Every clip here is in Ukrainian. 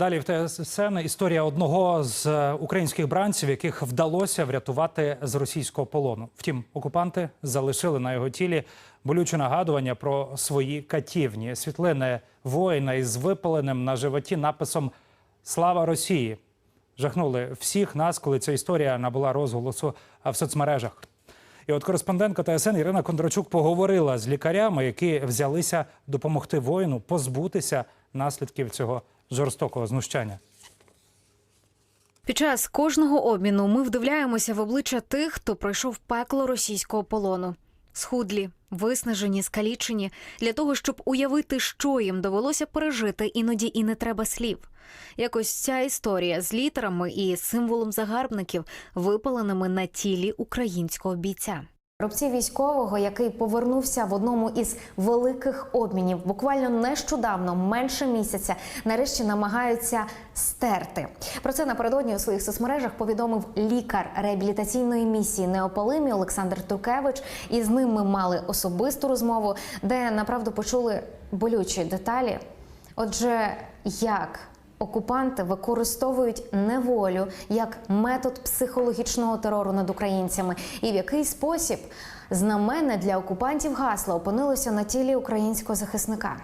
Далі в ТСН історія одного з е, українських бранців, яких вдалося врятувати з російського полону. Втім, окупанти залишили на його тілі болюче нагадування про свої катівні. Світлини воїна із випаленим на животі написом Слава Росії жахнули всіх нас, коли ця історія набула розголосу в соцмережах. І от кореспондентка ТСН Ірина Кондрачук поговорила з лікарями, які взялися допомогти воїну позбутися наслідків цього жорстокого знущання. Під час кожного обміну ми вдивляємося в обличчя тих, хто пройшов пекло російського полону. Схудлі, виснажені, скалічені для того, щоб уявити, що їм довелося пережити, іноді і не треба слів. Якось ця історія з літерами і символом загарбників, випаленими на тілі українського бійця. Рубці військового, який повернувся в одному із великих обмінів, буквально нещодавно, менше місяця, нарешті намагаються стерти. Про це напередодні у своїх соцмережах повідомив лікар реабілітаційної місії Неопалимі Олександр Туркевич. І з ним ми мали особисту розмову, де направду почули болючі деталі. Отже, як Окупанти використовують неволю як метод психологічного терору над українцями, і в який спосіб знамене для окупантів гасла опинилося на тілі українського захисника.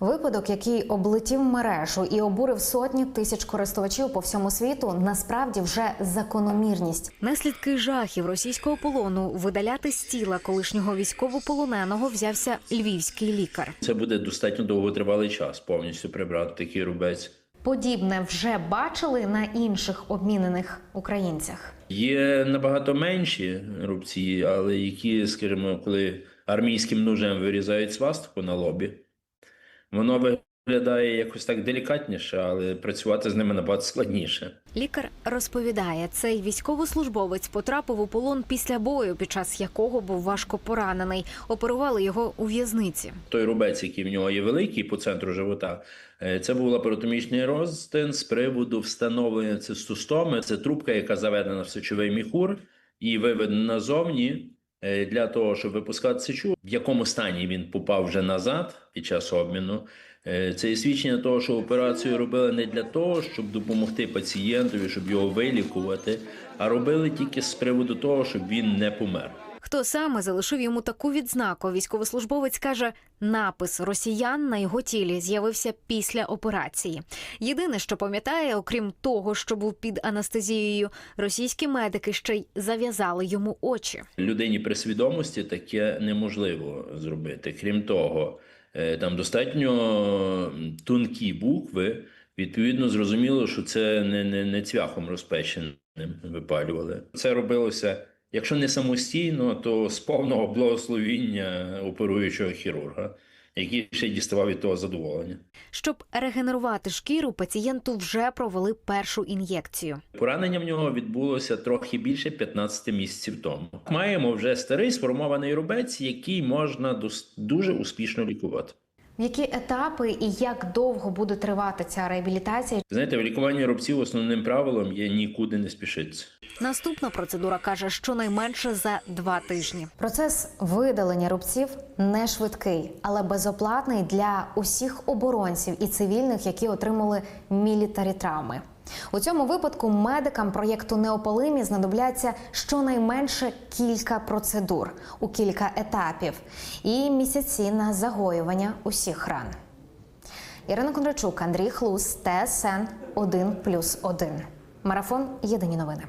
Випадок, який облетів мережу і обурив сотні тисяч користувачів по всьому світу, насправді вже закономірність. Наслідки жахів російського полону видаляти з тіла колишнього військовополоненого взявся львівський лікар. Це буде достатньо довготривалий час повністю прибрати такий рубець. Подібне вже бачили на інших обмінених українцях. Є набагато менші рубці, але які, скажімо, коли армійським ножем вирізають свастику на лобі, воно виглядає якось так делікатніше, але працювати з ними набагато складніше. Лікар розповідає, цей військовослужбовець потрапив у полон після бою, під час якого був важко поранений. Оперували його у в'язниці. Той рубець, який в нього є великий по центру живота, е, це був лапаротомічний розтин з приводу встановлення цистостоми. Це трубка, яка заведена в сечовий міхур і виведена назовні для того, щоб випускати сечу. В якому стані він попав вже назад під час обміну. Е, Це і свідчення того, що операцію робили не для того, щоб допомогти пацієнтові, щоб його вилікувати, а робили тільки з приводу того, щоб він не помер. Хто саме залишив йому таку відзнаку? Військовослужбовець каже, напис росіян на його тілі з'явився після операції. Єдине, що пам'ятає, окрім того, що був під анестезією, російські медики ще й зав'язали йому очі. людині при свідомості таке неможливо зробити. Крім того, е, там достатньо тонкі букви. Відповідно, зрозуміло, що це не, не, не цвяхом розпеченим випалювали. Це робилося, якщо не самостійно, то з повного благословіння оперуючого хірурга, який ще діставав від того задоволення. Щоб регенерувати шкіру, пацієнту вже провели першу ін'єкцію. Поранення в нього відбулося трохи більше 15 місяців тому. Маємо вже старий сформований рубець, який можна дуже успішно лікувати. В які етапи і як довго буде тривати ця реабілітація? Знаєте, в лікуванні рубців основним правилом є нікуди не спішитися. Наступна процедура каже, щонайменше за два тижні. Процес видалення рубців не швидкий, але безоплатний для усіх оборонців і цивільних, які отримали мілітарі травми. У цьому випадку медикам проєкту Неополимі знадобляться щонайменше кілька процедур у кілька етапів і місяці на загоювання усіх ран. Ірина Кондрачук, Андрій Хлус, ТСН 1+,1. Марафон Єдині новини.